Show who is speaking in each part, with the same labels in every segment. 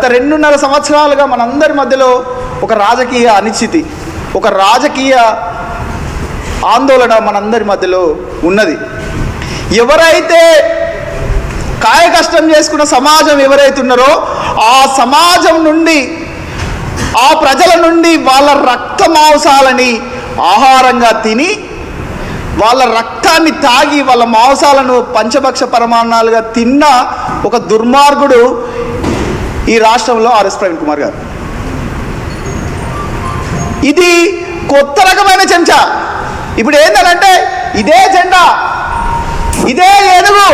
Speaker 1: గత రెండున్నర సంవత్సరాలుగా మనందరి మధ్యలో ఒక రాజకీయ అనిశ్చితి ఒక రాజకీయ ఆందోళన మనందరి మధ్యలో ఉన్నది. ఎవరైతే కాయ కష్టం చేసుకున్న సమాజం ఎవరైతే ఉన్నారో ఆ సమాజం నుండి ఆ ప్రజల నుండి వాళ్ళ రక్త మాంసాలని ఆహారంగా తిని వాళ్ళ రక్తాన్ని తాగి వాళ్ళ మాంసాలను పంచభక్ష పరమాణాలుగా తిన్న ఒక దుర్మార్గుడు ఈ రాష్ట్రంలో ఆర్ఎస్ ప్రవీణ్ కుమార్ గారు. ఇది కొత్త రకమైన చెంచా. ఇప్పుడు ఏంటంటే ఇదే జెండా ఇదే ఏనుగు.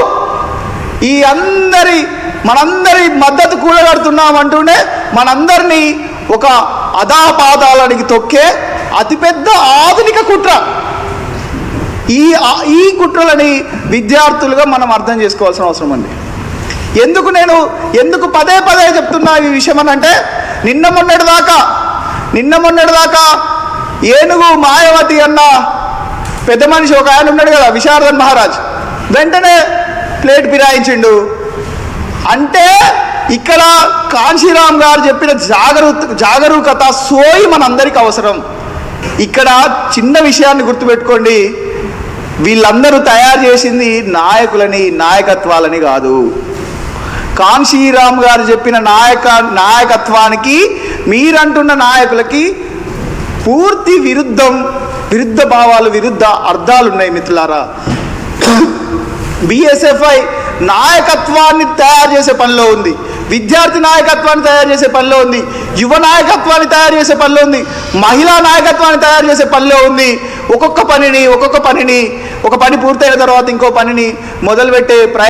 Speaker 1: ఈ అందరి మనందరి మద్దతు కూడగడుతున్నామంటూనే మనందరినీ ఒక అదాపాదాలనికి తొక్కే అతిపెద్ద ఆధునిక కుట్ర. ఈ ఈ కుట్రలని విద్యార్థులుగా మనం అర్థం చేసుకోవాల్సిన అవసరం అండి ఎందుకు నేను ఎందుకు పదే పదే చెప్తున్నా ఈ విషయం అని అంటే నిన్న మొన్నటి దాకా నిన్న మొన్నటి దాకా ఏనుగు మాయావతి అన్న పెద్ద మనిషి ఒక ఆయన ఉన్నాడు కదా విశారదన్ మహారాజ్. వెంటనే ప్లేట్ ఫిరాయించిండు. అంటే ఇక్కడ కాంశీరామ్ గారు చెప్పిన జాగరూ జాగరూకత సోయి మనందరికీ అవసరం. ఇక్కడ చిన్న విషయాన్ని గుర్తుపెట్టుకోండి. వీళ్ళందరూ తయారు చేసింది నాయకులని నాయకత్వాలని కాదు. కాంశీరామ్ గారు చెప్పిన నాయక నాయకత్వానికి మీరంటున్న నాయకులకి పూర్తి విరుద్ధం విరుద్ధ భావాలు విరుద్ధ అర్థాలు ఉన్నాయి మిత్రులారా. బిఎస్ఎఫ్ఐ నాయకత్వాన్ని తయారు చేసే పనిలో ఉంది. విద్యార్థి నాయకత్వాన్ని తయారు చేసే పనిలో ఉంది. యువ నాయకత్వాన్ని తయారు చేసే పనిలో ఉంది. మహిళా నాయకత్వాన్ని తయారు చేసే పనిలో ఉంది. ఒక్కొక్క పనిని ఒక్కొక్క పనిని ఒక పని పూర్తయిన తర్వాత ఇంకో పనిని మొదలుపెట్టే ప్రయ